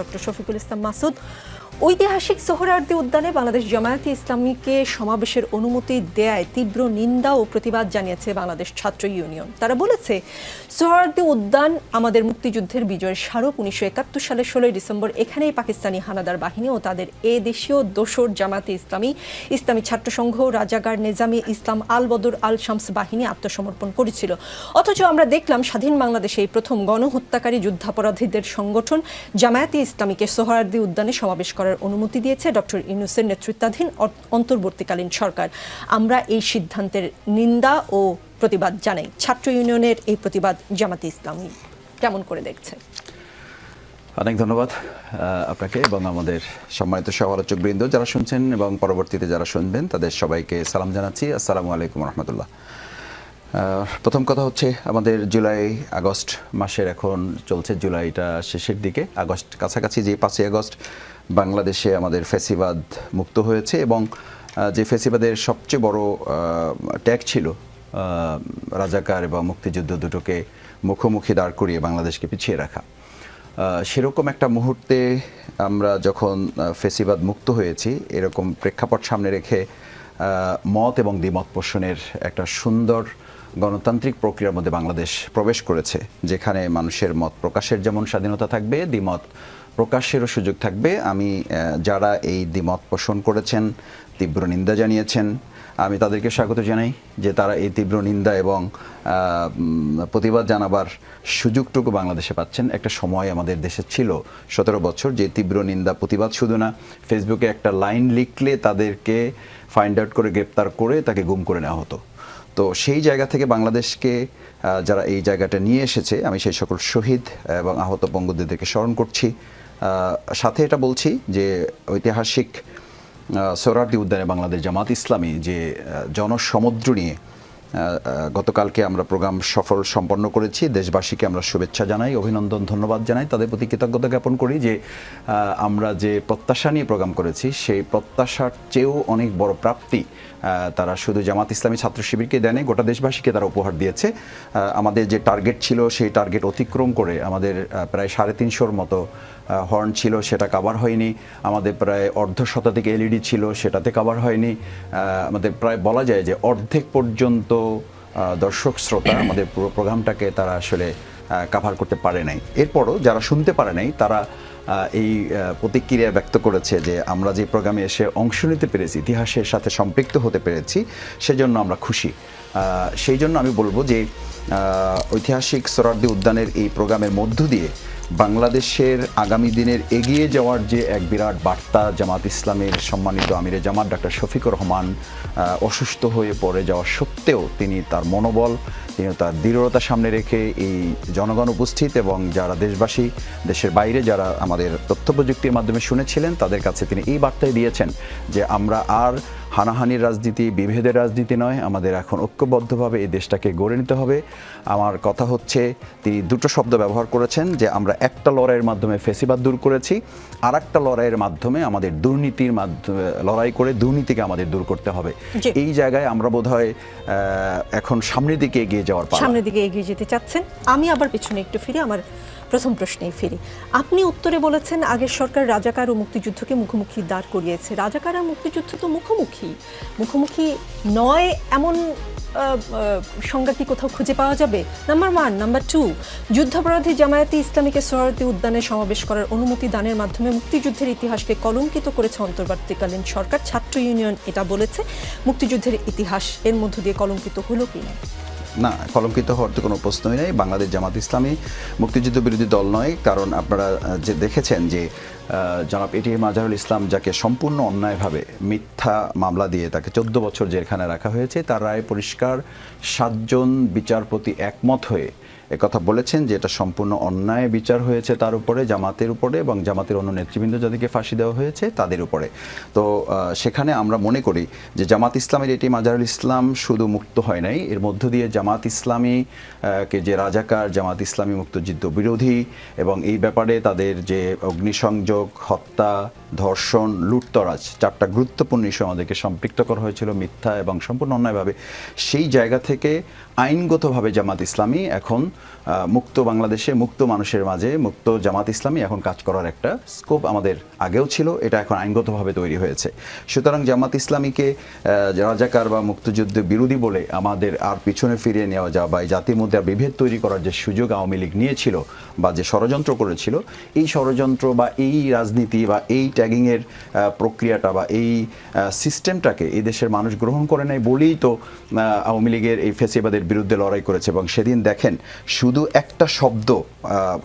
Doctor Shafiqul Islam Masud. ঐতিহাসিক সোহরাওয়ার্দী উদ্যানে বাংলাদেশ জামায়াতে ইসলামীকে সমাবেশের অনুমতি দেয়ায় তীব্র নিন্দা ও প্রতিবাদ জানিয়েছে বাংলাদেশ ছাত্র ইউনিয়ন। তারা বলেছে, সোহরাওয়ার্দী উদ্যান আমাদের মুক্তিযুদ্ধের বিজয়ের স্মারক। উনিশশো একাত্তর সালের ষোলোই ডিসেম্বর এখানেই পাকিস্তানি হানাদার বাহিনী ও তাদের এ দেশীয় দোসর জামায়াতে ইসলামী ইসলামী ছাত্র সংঘ রাজাগার নেজামি ইসলাম আল বদর আল শামস বাহিনী আত্মসমর্পণ করেছিল। অথচ আমরা দেখলাম স্বাধীন বাংলাদেশে এই প্রথম গণহত্যাকারী যুদ্ধাপরাধীদের সংগঠন জামায়াতে ইসলামীকে সোহরাওয়ার্দী উদ্যানে সমাবেশ করার অনুমতি দিয়েছে ডক্টর ইউনুসের নেতৃত্বাধীন অন্তর্বর্তীকালীন সরকার। আমরা এই সিদ্ধান্তের নিন্দা ও প্রতিবাদ জানাই। ছাত্র ইউনিয়নের এই প্রতিবাদ জামাতে ইসলামী কেমন করে দেখছে? অনেক ধন্যবাদ আপনাকে এবং আমাদের সম্মানিত সমালোচক বৃন্দ যারা শুনছেন এবং পরবর্তীতে যারা শুনবেন, তাদের সবাইকে সালাম জানাচ্ছি। আসসালামু আলাইকুম রহমতুল্লাহ। প্রথম কথা হচ্ছে, আমাদের জুলাই আগস্ট মাসের এখন চলছে জুলাইটা শেষের দিকে। আগস্ট কাছাকাছি যে পাঁচই আগস্ট বাংলাদেশে আমাদের ফেসিবাদ মুক্ত হয়েছে এবং যে ফেসিবাদের সবচেয়ে বড় ট্যাগ ছিল রাজাকার এবং মুক্তিযুদ্ধ দুটোকে মুখোমুখি দাঁড় করিয়ে বাংলাদেশকে পিছিয়ে রাখা। সেরকম একটা মুহূর্তে আমরা যখন ফেসিবাদ মুক্ত হয়েছি, এরকম প্রেক্ষাপট সামনে রেখে মত এবং দ্বিমত পোষণের একটা সুন্দর গণতান্ত্রিক প্রক্রিয়ার মধ্যে বাংলাদেশ প্রবেশ করেছে, যেখানে মানুষের মত প্রকাশের যেমন স্বাধীনতা থাকবে, দ্বিমত প্রকাশেরও সুযোগ থাকবে। আমি যারা এই দ্বিমত পোষণ করেছেন, তীব্র নিন্দা জানিয়েছেন, আমি তাদেরকে স্বাগত জানাই যে তারা এই তীব্র নিন্দা এবং প্রতিবাদ জানাবার সুযোগটুকু বাংলাদেশে পাচ্ছেন। একটা সময় আমাদের দেশে ছিল, সতেরো বছর, যে তীব্র নিন্দা প্রতিবাদ শুধু না, ফেসবুকে একটা লাইন লিখলে তাদেরকে ফাইন্ড আউট করে, গ্রেপ্তার করে তাকে গুম করে নেওয়া হতো। তো সেই জায়গা থেকে বাংলাদেশকে যারা এই জায়গাটা নিয়ে এসেছে, আমি সেই সকল শহীদ এবং আহত বঙ্গদেরকে স্মরণ করছি। সাথে এটা বলছি যে ঐতিহাসিক সোহরাওয়ার্দী উদ্যানে বাংলাদেশ জামাত ইসলামী যে জনসমুদ্র নিয়ে গতকালকে আমরা প্রোগ্রাম সফল সম্পন্ন করেছি। দেশবাসীকে আমরা শুভেচ্ছা জানাই, অভিনন্দন, ধন্যবাদ জানাই। তাদের প্রতি কৃতজ্ঞতা জ্ঞাপন করি যে আমরা যে প্রত্যাশা নিয়ে প্রোগ্রাম করেছি, সেই প্রত্যাশার চেয়েও অনেক বড় প্রাপ্তি তারা শুধু জামাত ইসলামী ছাত্র শিবিরকে দেয়নি, গোটা দেশবাসীকে তারা উপহার দিয়েছে। আমাদের যে টার্গেট ছিল, সেই টার্গেট অতিক্রম করে আমাদের প্রায় সাড়ে তিনশোর মতো হর্ন ছিল, সেটা কাভার হয়নি। আমাদের প্রায় অর্ধ শতাধিক এলইডি ছিল, সেটাতে কাভার হয়নি। আমাদের প্রায় বলা যায় যে অর্ধেক পর্যন্ত দর্শক, শ্রোতা আমাদের পুরো প্রোগ্রামটাকে তারা আসলে কাভার করতে পারে নাই। এরপরও যারা শুনতে পারে নাই, তারা এই প্রতিক্রিয়া ব্যক্ত করেছে যে আমরা যে প্রোগ্রামে এসে অংশ নিতে পেরেছি, ইতিহাসের সাথে সম্পৃক্ত হতে পেরেছি, সেজন্য আমরা খুশি। সেই জন্য আমি বলব যে ঐতিহাসিক সোরার্দি উদ্যানের এই প্রোগ্রামের মধ্য দিয়ে বাংলাদেশের আগামী দিনের এগিয়ে যাওয়ার যে এক বিরাট বার্তা জামাত ইসলামের সম্মানিত আমিরে জামাত ডাক্তার শফিকুর রহমান অসুস্থ হয়ে পড়ে যাওয়া সত্ত্বেও তিনি তার মনোবল, তিনি তার দৃঢ়তা সামনে রেখে এই জনগণ উপস্থিত এবং যারা দেশবাসী, দেশের বাইরে যারা আমাদের তথ্য প্রযুক্তির মাধ্যমে শুনেছিলেন, তাদের কাছে তিনি এই বার্তাই দিয়েছেন যে, আমরা আর হানাহানির রাজনীতি বিভেদের রাজনীতি নয় আমাদের এখন ঐক্যবদ্ধভাবে এই দেশটাকে গড়ে নিতে হবে। আমার কথা হচ্ছে তিনি দুটো শব্দ ব্যবহার করেছেন যে আমরা একটা লড়াইয়ের মাধ্যমে ফেসিবাদ দূর করেছি আর একটা লড়াইয়ের মাধ্যমে আমাদের দুর্নীতির মাধ্যমে লড়াই করে দুর্নীতিকে আমাদের দূর করতে হবে। এই জায়গায় আমরা বোধহয় আহ, এখন সামনের দিকে এগিয়ে যাওয়ার সামনের দিকে এগিয়ে যেতে চাচ্ছেন। আমি আবার পিছনে একটু ফিরে আমার প্রথম প্রশ্নেই ফিরি। আপনি উত্তরে বলেছেন, আগের সরকার রাজাকার ও মুক্তিযুদ্ধকে মুখোমুখি দাঁড় করিয়েছে। রাজাকার আর মুক্তিযুদ্ধ তো মুখোমুখি। মুখোমুখি নয় এমন সংজ্ঞা কি কোথাও খুঁজে পাওয়া যাবে? নাম্বার ওয়ান নাম্বার টু যুদ্ধাপরাধী জামায়াতে ইসলামীকে সোহরাওয়ার্দী উদ্যানে সমাবেশ করার অনুমতি দানের মাধ্যমে মুক্তিযুদ্ধের ইতিহাসকে কলঙ্কিত করেছে অন্তর্বর্তীকালীন সরকার। ছাত্র ইউনিয়ন এটা বলেছে। মুক্তিযুদ্ধের ইতিহাস এর মধ্য দিয়ে কলঙ্কিত হলো কি না, কলঙ্কিত হওয়ার তো কোনো প্রশ্নই নেই। বাংলাদেশ জামাত ইসলামী মুক্তিযুদ্ধ বিরোধী দল নয়, কারণ আপনারা যে দেখেছেন যে জনাব এটিএম মাজারুল ইসলাম যাকে সম্পূর্ণ অন্যায়ভাবে মিথ্যা মামলা দিয়ে তাকে চোদ্দ বছর জেলখানে রাখা হয়েছে, তার রায় পরিষ্কার। সাতজন বিচারপতি একমত হয়ে একথা বলেছেন যে এটা সম্পূর্ণ অন্যায় বিচার হয়েছে তার উপরে, জামাতের উপরে এবং জামাতের অন্য নেতৃবৃন্দ যাদেরকে ফাঁসি দেওয়া হয়েছে তাদের উপরে। তো সেখানে আমরা মনে করি যে জামাত ইসলামের এটি মাজারুল ইসলাম শুধু মুক্ত হয় নাই, এর মধ্য দিয়ে জামাত ইসলামী কে যে রাজাকার, জামাত ইসলামী মুক্তযুদ্ধ বিরোধী এবং এই ব্যাপারে তাদের যে অগ্নিসংযোগ হত্যা, ধর্ষণ, লুটতরাজ চারটা গুরুত্বপূর্ণ ইস্যু আমাদেরকে সম্পৃক্ত করা হয়েছিল মিথ্যা এবং সম্পূর্ণ অন্যায়ভাবে। সেই জায়গা থেকে আইনগতভাবে জামাত ইসলামী এখন মুক্ত বাংলাদেশে, মুক্ত মানুষের মাঝে মুক্ত জামাত ইসলামী এখন কাজ করার একটা স্কোপ আমাদের আগেও ছিল, এটা এখন আইনগতভাবে তৈরি হয়েছে। সুতরাং জামাত ইসলামীকে রাজাকার বা মুক্তযুদ্ধ বিরোধী বলে আমাদের আর পিছনে ফিরিয়ে নেওয়া যাওয়া বা এই জাতির মধ্যে বিভেদ তৈরি করার যে সুযোগ আওয়ামী লীগ নিয়েছিল বা যে ষড়যন্ত্র করেছিল, এই ষড়যন্ত্র বা এই রাজনীতি বা এই ট্যাগিংয়ের প্রক্রিয়াটা বা এই সিস্টেমটাকে এই দেশের মানুষ গ্রহণ করে নেয় বলেই তো আওয়ামী লীগের এই ফেসিবাদের বিরুদ্ধে লড়াই করেছে এবং সেদিন দেখেন শুধু একটা শব্দ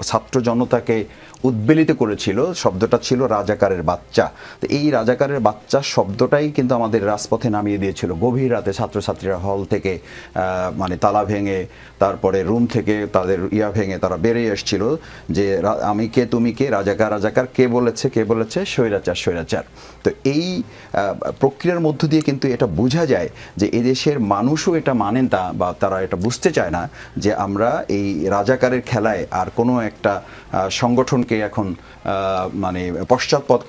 ছাত্র জনতাকে উদ্বেলিত করেছিল, শব্দটা ছিল রাজাকারের বাচ্চা। তো এই রাজাকারের বাচ্চা শব্দটাই কিন্তু আমাদের রাজপথে নামিয়ে দিয়েছিল। গভীর রাতে ছাত্রছাত্রীরা হল থেকে মানে তালা ভেঙে, তারপরে রুম থেকে তাদের ইয়া ভেঙে তারা বেরিয়ে এসেছিল যে আমি কে, তুমি কে? রাজাকার রাজাকার, কে বলেছে কে বলেছে? স্বৈরাচার স্বৈরাচার। তো এই প্রক্রিয়ার মধ্য দিয়ে কিন্তু এটা বোঝা যায় যে এদেশের মানুষও এটা মানেন তা বা তারা এটা বুঝতে চায় না যে আমরা এই রাজাকারের খেলায় আর কোনো একটা সংগঠনকে এখন মানে পশ্চাৎপদ